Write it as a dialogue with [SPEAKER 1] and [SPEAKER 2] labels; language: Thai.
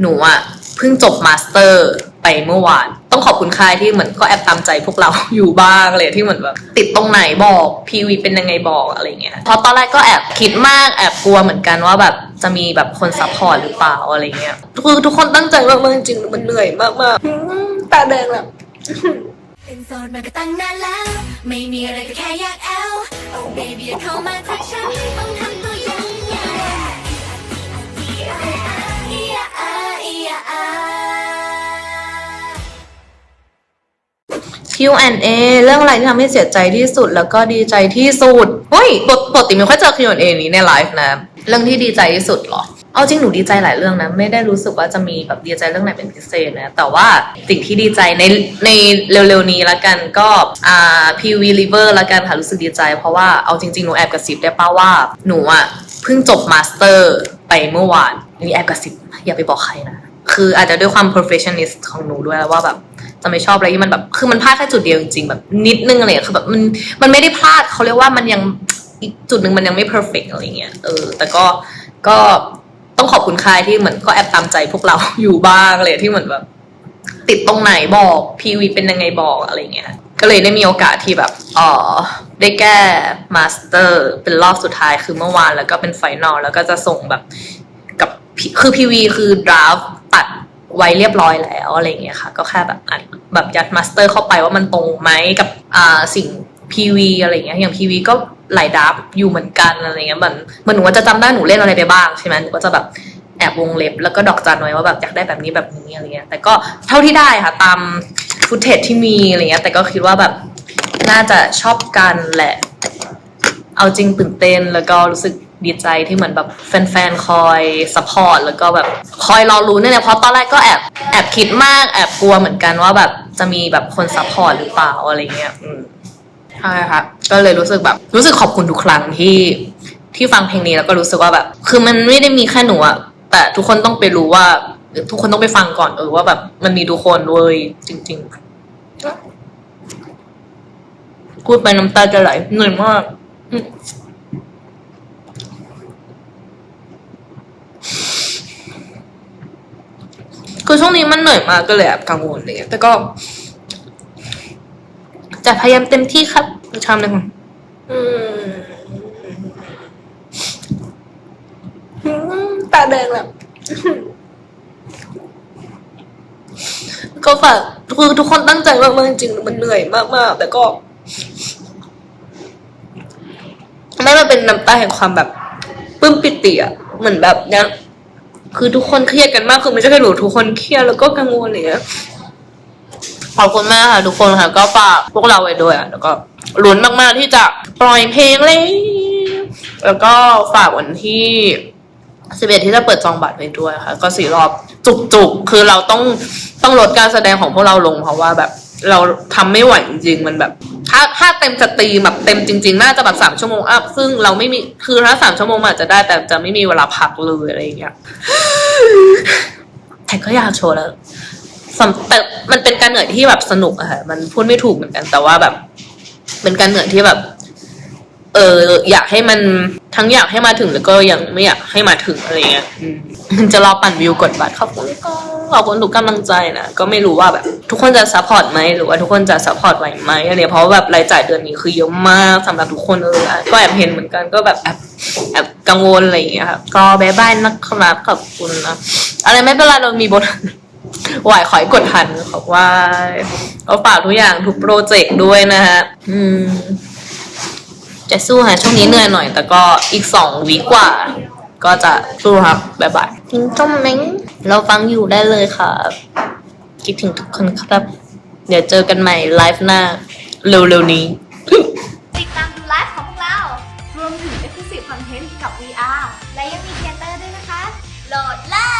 [SPEAKER 1] หนูอะเพิ่งจบมาสเตอร์ไปเมื่อวาน ต้องขอบคุณค่ายที่เหมือนก็แอบตามใจพวกเรา อยู่บ้างเลยที่เหมือนแบบติดตรงไหนบอกพีวีเป็นยังไงบอกอะไรเงี้ยเพราะตอนแรกก็แอบคิดมากแอบกลัวเหมือนกันว่าแบบจะมีแบบคนซัพพอร์ตหรือเปล่าอะไรเงี้ยคือทุกคนตั้งใจมากๆจริงๆมันเหนื่อยมากๆอืมตาแดงแล้ว
[SPEAKER 2] เป็นโสดมาก็ตั้งนานแล้ว ไม่มีอะไรก็แค่อยากแอล Oh baby อย่าเข้ามาทักฉันต้องทำ
[SPEAKER 1] Q&A เรื่องอะไรที่ทำให้เสียใจที่สุดแล้วก็ดีใจที่สุดเฮ้ยปกติไม่ค่อยเจอ Q&A นี้ในไลฟ์นะ เรื่องที่ดีใจที่สุดเหรอ เอาจริงหนูดีใจหลายเรื่องนะ ไม่ได้รู้สึกว่าจะมีแบบดีใจเรื่องไหนเป็นพิเศษนะ แต่ว่าสิ่งที่ดีใจในในเร็วๆนี้ละกันก็อ่า PV Liver ละกันค่ะรู้สึกดีใจ เพราะว่าเอาจริงๆหนูแอบกระซิบได้ป่าว่าหนูอะเพิ่งจบมาสเตอร์ไปเมื่อวานนี่แอบกระซิบอย่าไปบอกใครนะ คืออาจจะด้วยความ perfectionist ของหนูด้วยแล้ว่าแบบจะไม่ชอบอะไรที่มันแบบ คือมันพลาดแค่จุดเดียวจริงๆแบบนิดนึงอะไรอย่างเงี้ยคือแบบมันมันไม่ได้พลาดเขาเรียกว่ามันยังอีกจุดหนึ่งมันยังไม่ perfect อะไรเงี้ยเออ แต่ก็ก็ต้องขอบคุณค่ายที่เหมือนก็แอบตามใจพวกเราอยู่บ้างเลยที่เหมือนแบบ ติดตรงไหนบอกพีวีเป็นยังไงบอกอะไรเงี้ยก็เลยได้มีโอกาสที่แบบเออได้แก้มาสเตอร์เป็นรอบสุดท้ายคือเมื่อวานแล้วก็เป็นไฟนอลแล้วก็จะส่งแบบกับคือพีวีคือดราฟ ตัดไว้เรียบร้อยแล้วอะไรเงี้ยค่ะ ก็แค่แบบอัดแบบยัดมาสเตอร์เข้าไปว่ามันตรงไหมกับอ่าสิ่งพีวีอะไรเงี้ยอย่างพีวีก็หลายดราฟอยู่เหมือนกันอะไรเงี้ยเหมือนเหมันหนูว่าจะจำได้หนูเล่นอะไรไปบ้างใช่ไหมหนูก็จะแบบแอบวงเล็บแล้วก็ดอกจันไว้ว่าแบบอยากได้แบบนี้แบบนี้อะไรเงี้ยแต่ก็เท่าที่ได้ค่ะตามฟุตเทจที่มีอะไรเงี้ยแต่ก็คิดว่าแบบน่าจะชอบกันแหละ เอาจริงตื่นเต้นแล้วก็รู้สึก ดีใจที่เหมือนแบบแฟนๆ คอยซัพพอร์ตแล้วก็แบบคอยรอรู้เนี่ยเพราะตอนแรกก็แอบแอบคิดมากแอบกลัวเหมือนกันว่าแบบจะมีแบบคนซัพพอร์ตหรือเปล่าอะไรเงี้ยอืมใช่ค่ะก็เลยรู้สึกแบบรู้สึกขอบคุณทุกครั้งที่ที่ฟังเพลงนี้แล้วก็รู้สึกว่าแบบ คือมันไม่ได้มีแค่หนูอะแต่ทุกคนต้องไปรู้ว่า ทุกคนต้องไปฟังก่อนเออว่าแบบมันมีทุกคนเว้ยจริง ๆ พูดไปน้ำตาจะไหลเหนื่อยมากอืม คือช่วงนี้มันเหนื่อยมากก็เลยแอบกังวลอะไรเลยแต่ก็ จะพยายามเต็มที่ครับทำเลยค่ะอือตาแดงแล้วก็ฝากคือทุกคนตั้งใจมากๆจริงๆมันเหนื่อยมากๆแต่ก็ไม่มันเป็นน้ำตาแห่งความแบบปื้มปิติอะเหมือนแบบเนี้ย คือทุกคนเครียดกันมากคือไม่ใช่แค่หนูทุกคนเครียดแล้วก็กังวลอะไรเงี้ยขอบคุณมากค่ะทุกคนค่ะ ก็ฝากพวกเราไว้ด้วยอะแล้วก็ลุ้นมากๆที่จะปล่อยเพลงเลย แล้วก็ฝากวันที่สิบเอ็ดที่จะเปิดจองบัตรไว้ด้วยค่ะ ก็สี่รอบจุกๆ คือเราต้องต้องลดการแสดงของพวกเราลงเพราะว่าแบบ เราทำไม่ไหวจริง ๆ มันแบบ ถ้าถ้าเต็มสตรีมแบบเต็มจริง ๆ น่าจะแบบสามชั่วโมงอัพซึ่งเราไม่มีคือถ้าสามชั่วโมงอาจจะได้แต่จะไม่มีเวลาพักเลยอะไรอย่างเงี้ยแต่ก็อยากโชว์แล้วแต่มันเป็นการเหนื่อยที่แบบสนุกอะค่ะมันพูดไม่ถูกเหมือนกัน แต่ว่าแบบ เป็นการเหนื่อยที่แบบ เอออยากให้มันทั้งอยากให้มาถึงแล้วก็ยังไม่อยากให้มาถึงอะไรเงี้ยมันจะรอปั่นวิวกดบัตรขอบคุณก็ขอบคุณทุกกำลังใจนะก็ไม่รู้ว่าแบบ ทุกคนจะซัพพอร์ตไหมหรือว่าทุกคนจะซัพพอร์ตไหวไหมอะไรเพราะแบบรายจ่ายเดือนนี้คือเยอะมากสำหรับทุกคนเลยก็แอบเห็นเหมือนกันก็แบบแอบแอบกังวลอะไรอย่างเงี้ยครับก็บายบายนะครับขอบคุณนะอะไรไม่เป็นไรเรามีบทไหวขอยกดทันขอบว่าก็ฝากทุกอย่างทุกโปรเจกต์ด้วยนะฮะอืม จะสู้ค่ะช่วงนี้เหนื่อยหน่อย แต่ก็อีกสองวีกว่า ก็จะสู้ครับ บ๊ายบายกินต้มเม้งเราฟังอยู่ได้เลยค่ะ คิดถึงทุกคนครับ เดี๋ยวเจอกันใหม่ไลฟ์หน้า เร็วๆนี้
[SPEAKER 3] ติดตามดูไลฟ์ของพวกเรา รวมถึง Exclusive Content กับ VR และยังมีเทเตอร์ด้วยนะคะ โหลดเลย